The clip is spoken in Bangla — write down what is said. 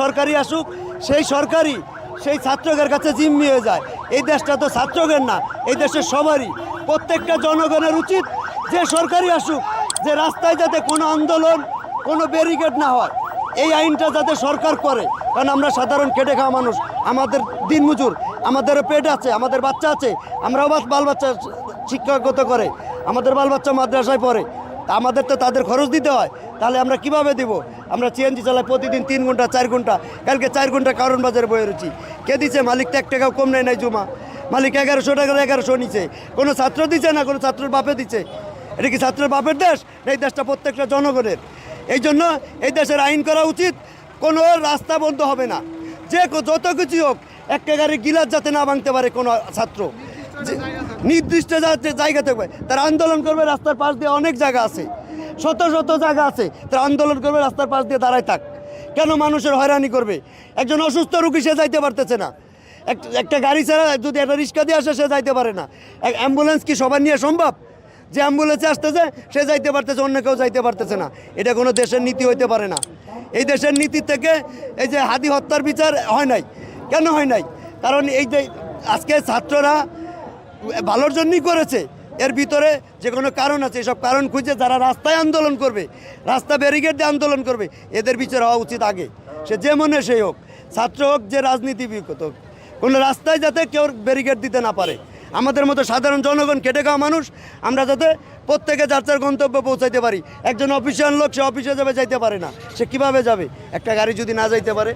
সরকারি আসুক, সেই সরকারি সেই ছাত্রকের কাছে জিম্মি হয়ে যায়। এই দেশটা তো ছাত্রকের না, এই দেশের সবারই। প্রত্যেকটা জনগণের উচিত যে সরকারি আসুক, যে রাস্তায় যাতে কোনো আন্দোলন, কোনো ব্যারিকেড না হয়। এই আইনটা যাতে সরকার করে, কারণ আমরা সাধারণ খেটে খাওয়া মানুষ। আমাদের দিনমজুর আমাদেরও পেট আছে, আমাদের বাচ্চা আছে আমরাও বাল বাচ্চা শিক্ষাগত করে, আমাদের বাল বাচ্চা মাদ্রাসায় পড়ে। আমাদের তো তাদের খরচ দিতে হয়। তাহলে আমরা কীভাবে দিব? আমরা সিএনজি চালাই প্রতিদিন তিন ঘণ্টা, চার ঘণ্টা। কালকে চার ঘণ্টা কারণ বাজারে বয়ে রয়েছি। কে দিচ্ছে মালিক তো এক টাকাও কম নেয় নাই জমা। মালিক এগারোশো টাকা এগারোশো নিচ্ছে কোনো ছাত্র দিচ্ছে না কোনো ছাত্রের বাপে দিচ্ছে এটা কি ছাত্রের বাপের দেশ? এই দেশটা প্রত্যেকটা জনগণের। এই জন্য এই দেশের আইন করা উচিত, কোনো রাস্তা বন্ধ হবে না। যে যত কিছু হোক একটা গাড়ি গিলাস যাতে না ভাঙতে পারে কোনো ছাত্র। নির্দিষ্ট জায়গা থাকবে, তারা আন্দোলন করবে, রাস্তার পাশ দিয়ে অনেক জায়গা আছে। শত শত জায়গা আছে, তারা আন্দোলন করবে, রাস্তার পাশ দিয়ে দাঁড়ায় থাক। কেন মানুষের হয়রানি করবে? একজন অসুস্থ রুগী, সে যাইতে পারতেছে না। এক- একটা গাড়ি ছাড়া যদি একটা রিক্সা দিয়ে আসে, সে যাইতে পারে না। এক, অ্যাম্বুলেন্স কি সবার নিয়ে সম্ভব? যে অ্যাম্বুলেন্সে আসতেছে, সে যাইতে পারতেছে, অন্য কেউ যাইতে পারতেছে না। এটা কোনো দেশের নীতি হইতে পারে না। এই দেশের নীতি থেকে এই যে হাদি হত্যার বিচার হয় নাই। কেন হয় নাই? কারণ এই যে আজকে ছাত্ররা ভালোর জন্যই করেছে। এর ভিতরে যে কোনো কারণ আছে, এসব কারণ খুঁজে যারা রাস্তায় আন্দোলন করবে, রাস্তা ব্যারিকেড দিয়ে আন্দোলন করবে, এদের বিচার হওয়া উচিত আগে। সে যে মনে সেই হোক, ছাত্র হোক যে রাজনীতিবিদ হোক, কোনো রাস্তায় যাতে কেউ ব্যারিকেড দিতে না পারে। আমাদের মতো সাধারণ জনগণ খেটে খাওয়া মানুষ, আমরা যাতে প্রত্যেকে যার যার গন্তব্যে পৌঁছাইতে পারি। একজন অফিসিয়াল লোক, সে অফিসে যাবে, যাইতে পারে না। সে কীভাবে যাবে? একটা গাড়ি যদি না যাইতে পারে